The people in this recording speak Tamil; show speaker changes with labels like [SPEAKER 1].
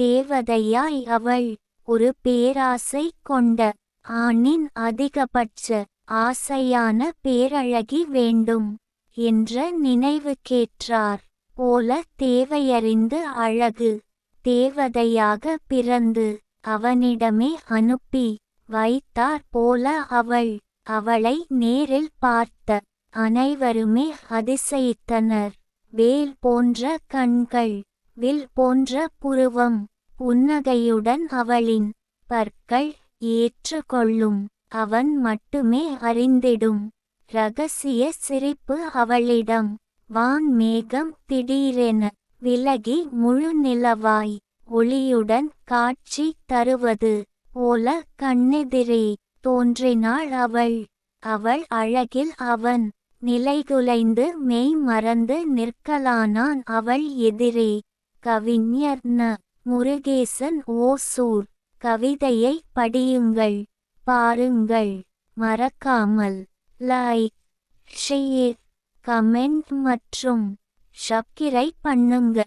[SPEAKER 1] தேவதையாய் அவள் ஒரு பேராசை கொண்ட ஆணின் அதிகபட்ச ஆசையான பேரழகி வேண்டும் என்ற நினைவு கேற்றார். போல தேவையறிந்து அழகு தேவதையாக பிறந்து அவனிடமே அனுப்பி வைத்தார் போல அவள் அவளை நேரில் பார்த்த அனைவருமே அதிசயித்தனர். வேல் போன்ற கண்கள் வில் போன்ற புருவம் புன்னகையுடன் அவளின் பற்கள் ஏற்றுக்கொள்ளும். அவன் மட்டுமே அறிந்திடும். ரகசிய சிரிப்பு அவளிடம் வான் மேகம் திடீரென விலகி முழு நிலவாய் ஒளியுடன் காட்சி தருவது போல கண்ணெதிரே தோன்றினாள் அவள். அவள் அழகில் அவன் நிலைகுலைந்து மெய் மறந்து நிற்கலானான் அவள் எதிரே. கவிஞர் ந. முருகேசன் ஓசூர். கவிதையை படியுங்கள். பாருங்கள். மறக்காமல் லைக் ஷேர் கமெண்ட் மற்றும் சப்கிரை பண்ணுங்க.